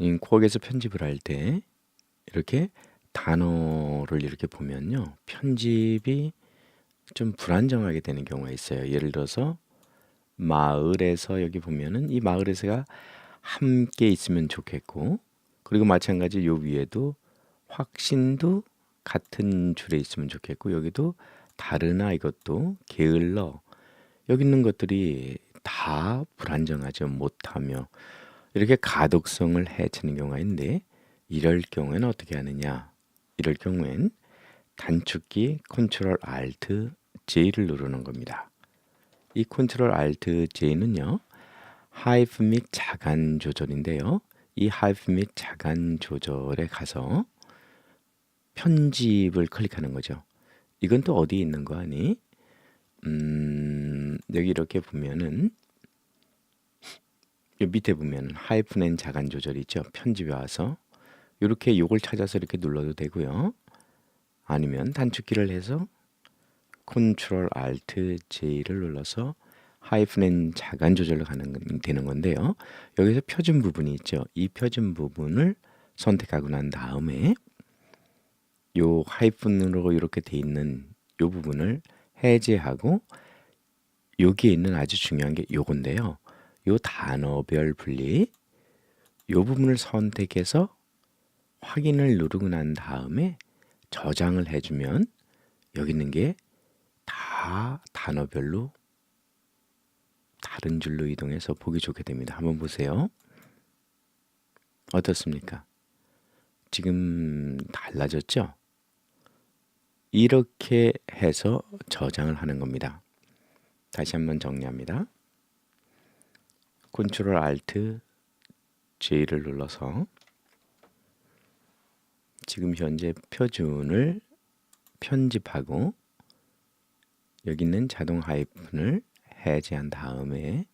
음, 코어에서 편집을 할 때 이렇게 단어를 이렇게 보면요. 편집이 좀 불안정하게 되는 경우가 있어요. 예를 들어서 마을에서 여기 보면은 이 마을에서가 함께 있으면 좋겠고 그리고 마찬가지 요 위에도 확신도 같은 줄에 있으면 좋겠고 여기도 다르나 이것도 게을러 여기 있는 것들이 다 불안정하죠. 못하며 이렇게 가독성을 해치는 경우가 있는데 이럴 경우에는 어떻게 하느냐? 이럴 경우엔 단축키 컨트롤 알트 J를 누르는 겁니다. 이 컨트롤 알트 J는요. 하이프 및 자간 조절인데요. 이 하이프 및 자간 조절에 가서 편집을 클릭하는 거죠. 이건 또 어디에 있는 거 아니? 음, 여기 이렇게 보면은 요 밑에 보면 하이픈 앤 자간 조절이 있죠. 편집에 와서 이렇게 요걸 찾아서 이렇게 눌러도 되고요. 아니면 단축키를 해서 컨트롤 알트 J를 눌러서 하이픈 앤 자간 조절로 가는 건- 되는 건데요. 여기서 표준 부분이 있죠. 이 표준 부분을 선택하고 난 다음에 요 하이픈으로 이렇게 돼 있는 요 부분을 해제하고 여기에 있는 아주 중요한 게 요건데요. 요 단어별 분리 요 부분을 선택해서 확인을 누르고 난 다음에 저장을 해주면 여기 있는 게 다 단어별로 다른 줄로 이동해서 보기 좋게 됩니다. 한번 보세요. 어떻습니까? 지금 달라졌죠? 이렇게 해서 저장을 하는 겁니다. 다시 한번 정리합니다. 컨트롤 알트 J를 눌러서 지금 현재 표준을 편집하고 여기 있는 자동 하이픈을 해제한 다음에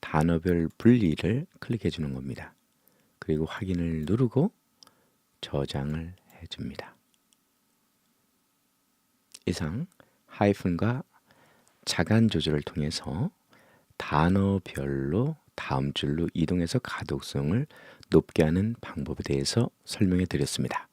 단어별 분리를 클릭해 주는 겁니다. 그리고 확인을 누르고 저장을 해 줍니다. 이상 하이픈과 자간 조절을 통해서 단어별로 다음 줄로 이동해서 가독성을 높게 하는 방법에 대해서 설명해 드렸습니다.